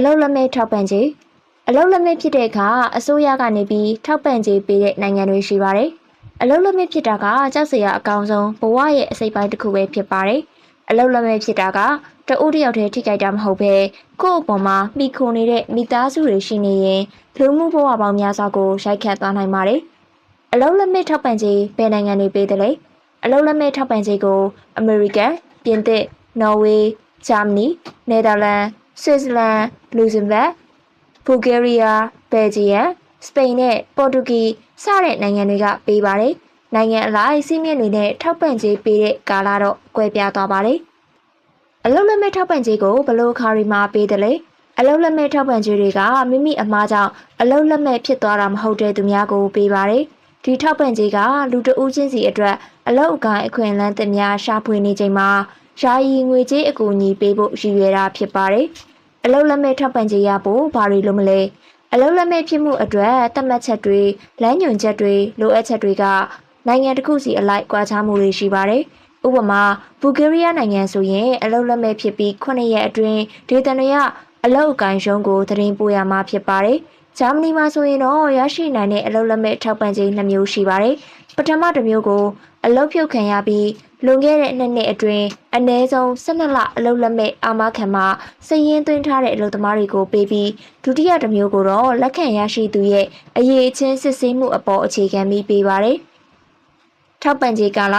အလုတ်လက်မဲ့ထောက်ပံ့ကြေးအလုတ်လက်မဲ့ဖြစ်တဲ့အခါအစိုးရကနေပြီးထောက်ပံ့ကြေးပေးတဲ့နိုင်ငံတွေရှိပါတယ်။အလုတ်လက်မဲ့ဖြစ်တာကကြောက်စရာအကောင်းဆုံးဘဝရဲ့အစိပ်ပိုင်းတစ်ခုပဲဖြစ်ပါတယ်။အလုတ်လက်မဲ့ဖြစ်တာကတဦးတစ်ယောက်တည်းထိခိုက်တာမဟုတ်ပဲကိုယ့်အပေါ်မှာမိခိုနေတဲ့မိသားစုတွေရှိနေရင်လူမှုဘဝပေါင်းများစွာကိုရိုက်ခတ်သွားနိုင်ပါတယ်။အလုတ်လက်မဲ့ထောက်ပံ့ကြေးဘယ်နိုင်ငံတွေပေးတယ်လဲ။အလုတ်လက်မဲ့ထောက်ပံ့ကြေးကိုအမေရိကန်၊ပြင်သစ်၊နော်ဝေး၊ဂျာမနီ၊နယ်သာလန်၊ ဆွစ်ဇာလန်၊လူဇင်ဘတ်ဘူဂေးရီးယား၊ဘယ်ဂျီယံ၊စပိန်နဲ့ပေါ်တူဂီစတဲ့နိုင်ငံတွေကပေးပါတယ်။နိုင်ငံအလိုက်စီးမြင့်တွေနဲ့ထောက်ပံ့ကြေးပေးတဲ့ကာလတော့ကွဲပြားသွားပါတယ်။အလုံးလက်မဲ့ထောက်ပံ့ကြေးကိုဘလို့ခါရီမှာပေးတယ်လေ။အလုံးလက်မဲ့ထောက်ပံ့ကြေးတွေကမိမိအမားကြောင့်အလုံးလက်မဲ့ဖြစ်သွားတာမဟုတ်တဲ့သူများကိုပေးပါတယ်။ဒီထောက်ပံ့ကြေးကလူတဦးချင်းစီအတွက်အလောက်အကိုင်းအခွင့်အလမ်းသစ်များရှာဖွေနေချိန်မှာ ယာယီငွေကြေးအကူအညီပေးဖို့ရည်ရွယ်တာဖြစ်ပါတယ်။အလုတ်လက်မဲ့ထောက်ပံ့ကြေးရဖို့ဘာတွေလိုမလဲ။အလုတ်လက်မဲ့ဖြစ်မှုအတွက်သတ်မှတ်ချက်တွေလမ်းညွှန်ချက်တွေလိုအပ်ချက်တွေကနိုင်ငံတစ်ခုစီအလိုက်ကွာခြားမှုတွေရှိပါတယ်။ဥပမာဘူဂေးရီးယားနိုင်ငံဆိုရင်အလုတ်လက်မဲ့ဖြစ်ပြီး9ရက်အတွင်းဒေသတွေက အလုတ်အကိုင်းရှုံးကိုသတင်းပို့ရမှာဖြစ်ပါတယ်။ဂျာမနီမှာဆိုရင်တော့ရရှိနိုင်တဲ့အလုတ်လက်မဲ့ထောက်ပံ့ကြေး2မျိုးရှိပါတယ်။ပထမတစ်မျိုးကိုအလုတ်ဖြုတ်ခံရပြီးလွန်ခဲ့တဲ့နှစ်နှစ်အတွင်းအနည်းဆုံး12လအလုတ်လက်မဲ့အာမခံမှာစည်ရင်းသွင်းထားတဲ့အလုပ်သမားတွေကိုပေးပြီးဒုတိယတစ်မျိုးကိုတော့လက်ခံရရှိသူရဲ့အရေးအချင်းစစ်ဆေးမှုအပေါ်အခြေခံပြီးပေးပါတယ်။ထောက်ပံ့ကြေးကာလ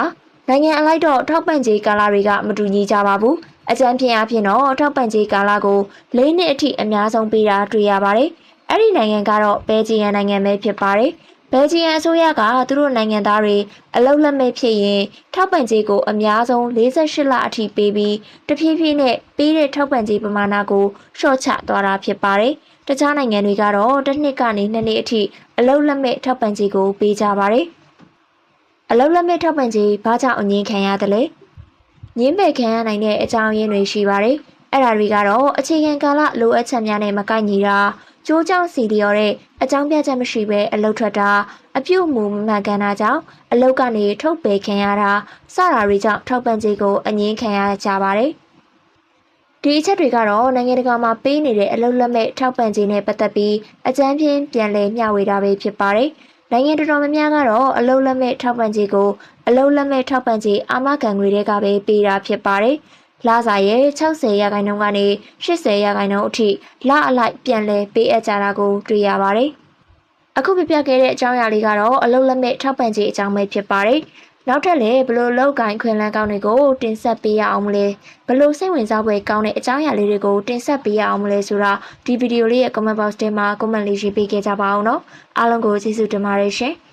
နိုင်ငံအလိုက်တော့ထောက်ပံ့ကြေးကာလတွေကမတူညီကြပါဘူး။ အကြံဖြင့်အဖြစ်တော့ထောက်ပံ့ကြေးကာလကို၄နှစ်အထိအများဆုံးပေးတာတွေ့ရပါတယ်။အဲ့ဒီနိုင်ငံကတော့ဘယ်ဂျီယန်နိုင်ငံပဲဖြစ်ပါတယ်။ဘယ်ဂျီယန်အစိုးရကသူတို့နိုင်ငံသားတွေအလုတ်လက်မဲ့ဖြစ်ရင်ထောက်ပံ့ကြေးကိုအများဆုံး48လအထိပေးပြီးတဖြည်းဖြည်းနဲ့ပေးတဲ့ထောက်ပံ့ကြေးပမာဏကိုလျှော့ချသွားတာဖြစ်ပါတယ်။တခြားနိုင်ငံတွေကတော့တစ်နှစ်ကနေနှစ်နှစ်အထိအလုတ်လက်မဲ့ထောက်ပံ့ကြေးကိုပေးကြပါတယ်။အလုတ်လက်မဲ့ထောက်ပံ့ကြေးဘာကြောင့်အငင်းခံရတယ်လဲ။ ငင်းပယ်ခံရနိုင်တဲ့အကြောင်းရင်းတွေရှိပါတယ်။အဲ့ဒါတွေကတော့အခြေခံကာလလိုအပ်ချက်များနဲ့မကိုက်ညီတာကျိုးကြောင့်စီလျော်တဲ့အကြောင်းပြချက်မရှိဘဲအလုတ်ထွက်တာအပြုတ်မှုမမှန်ကန်တာကြောင့်အလုတ်ကနေထုတ်ပယ်ခံရတာစတာတွေကြောင့်ထောက်ပံ့ကြေးကိုအငင်းခံရကြပါတယ်ဒီအချက်တွေကတော့နိုင်ငံတကာမှာပေးနေတဲ့အလုတ်လက်မဲ့ထောက်ပံ့ကြေးနဲ့ပတ်သက်ပြီးအကြမ်းဖျင်းပြန်လည်မျှဝေတာပဲဖြစ်ပါတယ် နိုင်ငံတော်တော်များများကတော့အလုတ်လက်မဲ့ထောက်ပံ့ကြေးကိုအလုတ်လက်မဲ့ထောက်ပံ့ကြေးအာမခံငွေတွေကပဲပေးတာဖြစ်ပါတယ်။လစာရဲ့60ရာခိုင်နှုန်းကနေ80ရာခိုင်နှုန်းအထိလအလိုက်ပြန်လည်ပေးအပ်ကြတာကိုတွေ့ရပါတယ်။အခုပြပြခဲ့တဲ့အကြောင်းအရာလေးကတော့အလုတ်လက်မဲ့ထောက်ပံ့ကြေးအကြောင်းပဲဖြစ်ပါတယ်။ နောက်ထပ်လည်းဘလို့လောက်ကိုင်းခွင်လန်းကောင်းတွေကိုတင်ဆက်ပေးရအောင်မလဲဘလို့စိတ်ဝင်စားဖွယ်ကောင်းတဲ့အကြောင်းအရာလေးတွေကိုတင်ဆက်ပေးရအောင်မလဲဆိုတာဒီဗီဒီယိုလေးရဲ့ comment box ထဲမှာ comment လေးရေးပေးခဲ့ကြပါအောင်နော်အားလုံးကိုကျေးဇူးတင်ပါတယ်ရှင်။